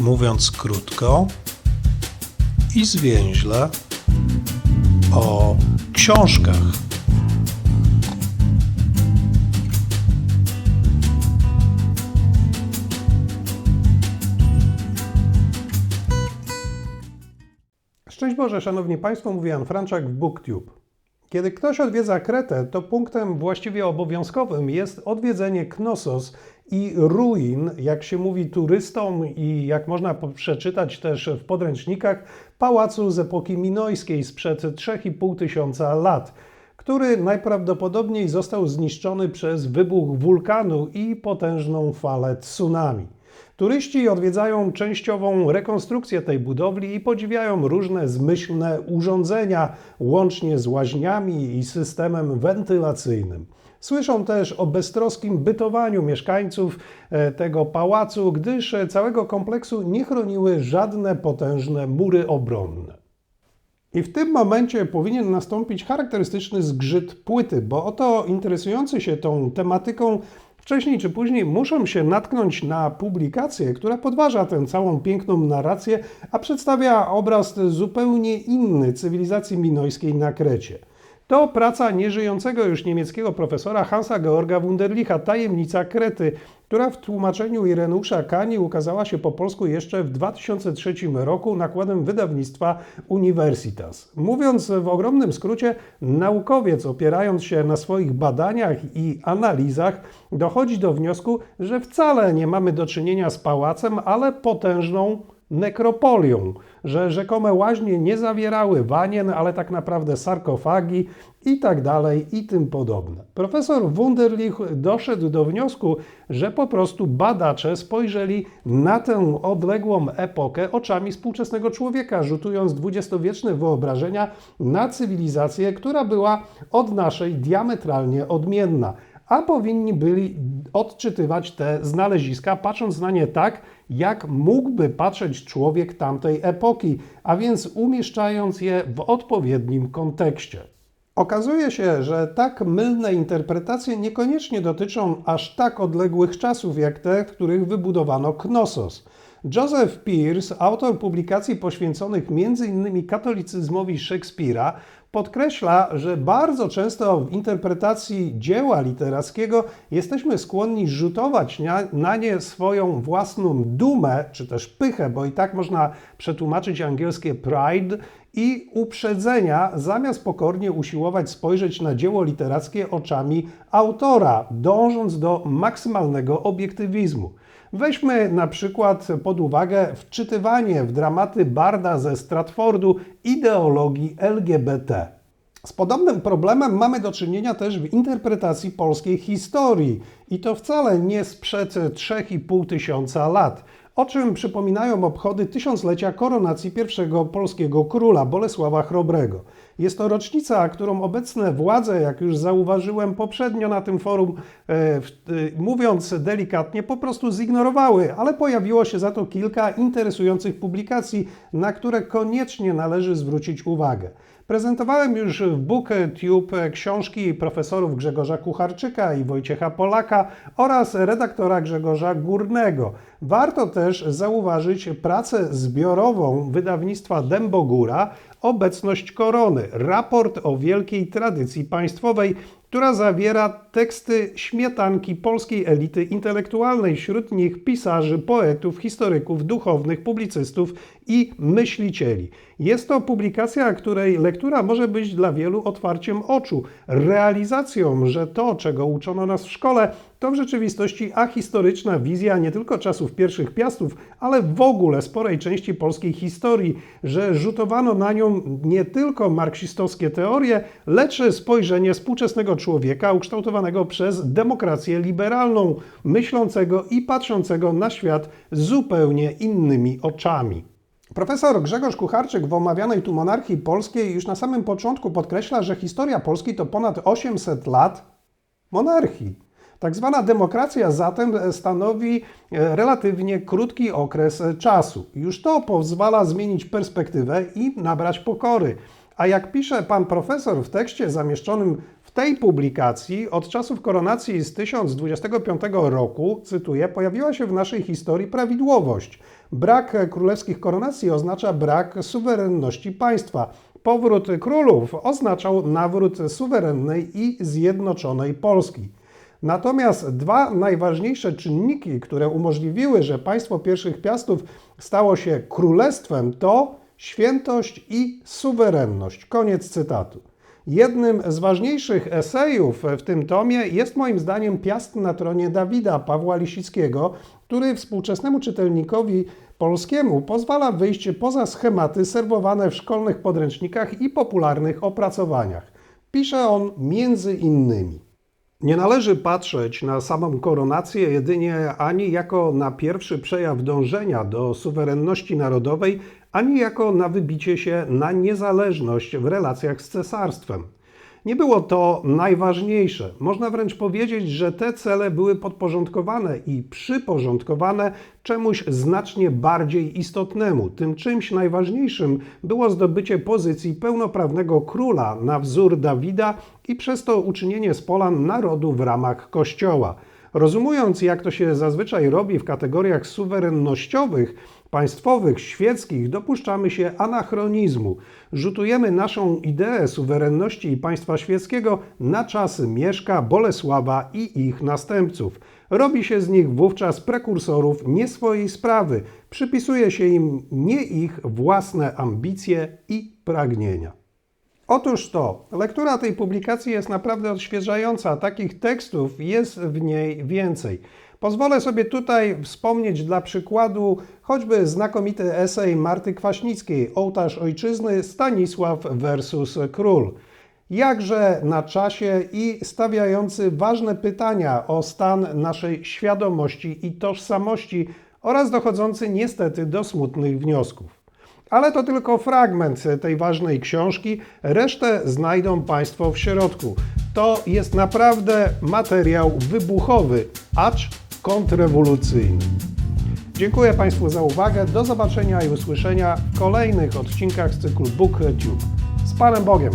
mówiąc krótko i zwięźle, o książkach. Szczęść Boże, Szanowni Państwo, mówi Jan Franczak w BookTube. Kiedy ktoś odwiedza Kretę, to punktem właściwie obowiązkowym jest odwiedzenie Knossos i ruin, jak się mówi turystom i jak można przeczytać też w podręcznikach, pałacu z epoki minojskiej sprzed 3,5 tysiąca lat, który najprawdopodobniej został zniszczony przez wybuch wulkanu i potężną falę tsunami. Turyści odwiedzają częściową rekonstrukcję tej budowli i podziwiają różne zmyślne urządzenia, łącznie z łaźniami i systemem wentylacyjnym. Słyszą też o beztroskim bytowaniu mieszkańców e, tego pałacu, gdyż całego kompleksu nie chroniły żadne potężne mury obronne. I w tym momencie powinien nastąpić charakterystyczny zgrzyt płyty, bo oto interesujący się tą tematyką wcześniej czy później muszą się natknąć na publikację, która podważa tę całą piękną narrację, a przedstawia obraz zupełnie inny cywilizacji minojskiej na Krecie. To praca nieżyjącego już niemieckiego profesora Hansa Georga Wunderlicha Tajemnica Krety, która w tłumaczeniu Irenusza Kani ukazała się po polsku jeszcze w 2003 roku nakładem wydawnictwa Universitas. Mówiąc w ogromnym skrócie, naukowiec opierając się na swoich badaniach i analizach dochodzi do wniosku, że wcale nie mamy do czynienia z pałacem, ale potężną nekropolią, że rzekome łaźnie nie zawierały wanien, ale tak naprawdę sarkofagi i tak dalej i tym podobne. Profesor Wunderlich doszedł do wniosku, że po prostu badacze spojrzeli na tę odległą epokę oczami współczesnego człowieka, rzutując dwudziestowieczne wyobrażenia na cywilizację, która była od naszej diametralnie odmienna a powinni byli odczytywać te znaleziska, patrząc na nie tak, jak mógłby patrzeć człowiek tamtej epoki, a więc umieszczając je w odpowiednim kontekście. Okazuje się, że tak mylne interpretacje niekoniecznie dotyczą aż tak odległych czasów, jak te, w których wybudowano Knossos. Joseph Pierce, autor publikacji poświęconych m.in. katolicyzmowi Szekspira, podkreśla, że bardzo często w interpretacji dzieła literackiego jesteśmy skłonni rzutować na, nie swoją własną dumę, czy też pychę, bo i tak można przetłumaczyć angielskie pride, i uprzedzenia, zamiast pokornie usiłować spojrzeć na dzieło literackie oczami autora, dążąc do maksymalnego obiektywizmu. Weźmy na przykład pod uwagę wczytywanie w dramaty Barda ze Stratfordu ideologii LGBT. Z podobnym problemem mamy do czynienia też w interpretacji polskiej historii i to wcale nie sprzed 3,5 tysiąca lat o czym przypominają obchody tysiąclecia koronacji pierwszego polskiego króla Bolesława Chrobrego. Jest to rocznica, którą obecne władze, jak już zauważyłem poprzednio na tym forum, e, e, mówiąc delikatnie, po prostu zignorowały, ale pojawiło się za to kilka interesujących publikacji, na które koniecznie należy zwrócić uwagę. Prezentowałem już w BookTube książki profesorów Grzegorza Kucharczyka i Wojciecha Polaka oraz redaktora Grzegorza Górnego. Warto też zauważyć pracę zbiorową wydawnictwa Dębogóra Obecność Korony, raport o wielkiej tradycji państwowej, która zawiera teksty śmietanki polskiej elity intelektualnej, wśród nich pisarzy, poetów, historyków, duchownych, publicystów i myślicieli. Jest to publikacja, której lektura może być dla wielu otwarciem oczu, realizacją, że to, czego uczono nas w szkole, to w rzeczywistości ahistoryczna wizja nie tylko czasów pierwszych piastów, ale w ogóle sporej części polskiej historii, że rzutowano na nią nie tylko marksistowskie teorie, lecz spojrzenie współczesnego człowieka ukształtowanego przez demokrację liberalną, myślącego i patrzącego na świat zupełnie innymi oczami. Profesor Grzegorz Kucharczyk w omawianej tu monarchii polskiej już na samym początku podkreśla, że historia Polski to ponad 800 lat monarchii. Tak zwana demokracja zatem stanowi e, relatywnie krótki okres czasu. Już to pozwala zmienić perspektywę i nabrać pokory. A jak pisze pan profesor w tekście zamieszczonym tej publikacji od czasów koronacji z 1025 roku, cytuję, pojawiła się w naszej historii prawidłowość. Brak królewskich koronacji oznacza brak suwerenności państwa. Powrót królów oznaczał nawrót suwerennej i zjednoczonej Polski. Natomiast dwa najważniejsze czynniki, które umożliwiły, że państwo pierwszych piastów stało się królestwem, to świętość i suwerenność. Koniec cytatu. Jednym z ważniejszych esejów w tym tomie jest moim zdaniem Piast na tronie Dawida Pawła Lisickiego, który współczesnemu czytelnikowi polskiemu pozwala wyjść poza schematy serwowane w szkolnych podręcznikach i popularnych opracowaniach. Pisze on między innymi. Nie należy patrzeć na samą koronację jedynie ani jako na pierwszy przejaw dążenia do suwerenności narodowej, ani jako na wybicie się na niezależność w relacjach z cesarstwem. Nie było to najważniejsze. Można wręcz powiedzieć, że te cele były podporządkowane i przyporządkowane czemuś znacznie bardziej istotnemu. Tym czymś najważniejszym było zdobycie pozycji pełnoprawnego króla na wzór Dawida i przez to uczynienie z Polan narodu w ramach Kościoła. Rozumując, jak to się zazwyczaj robi w kategoriach suwerennościowych, państwowych, świeckich, dopuszczamy się anachronizmu. Rzutujemy naszą ideę suwerenności i państwa świeckiego na czasy Mieszka, Bolesława i ich następców. Robi się z nich wówczas prekursorów nie swojej sprawy, przypisuje się im nie ich własne ambicje i pragnienia. Otóż to, lektura tej publikacji jest naprawdę odświeżająca. Takich tekstów jest w niej więcej. Pozwolę sobie tutaj wspomnieć dla przykładu choćby znakomity esej Marty Kwaśnickiej Ołtarz Ojczyzny Stanisław versus Król. Jakże na czasie i stawiający ważne pytania o stan naszej świadomości i tożsamości oraz dochodzący niestety do smutnych wniosków. Ale to tylko fragment tej ważnej książki, resztę znajdą Państwo w środku. To jest naprawdę materiał wybuchowy, acz kontrrewolucyjny. Dziękuję Państwu za uwagę. Do zobaczenia i usłyszenia w kolejnych odcinkach z cyklu BookTube. Z Panem Bogiem!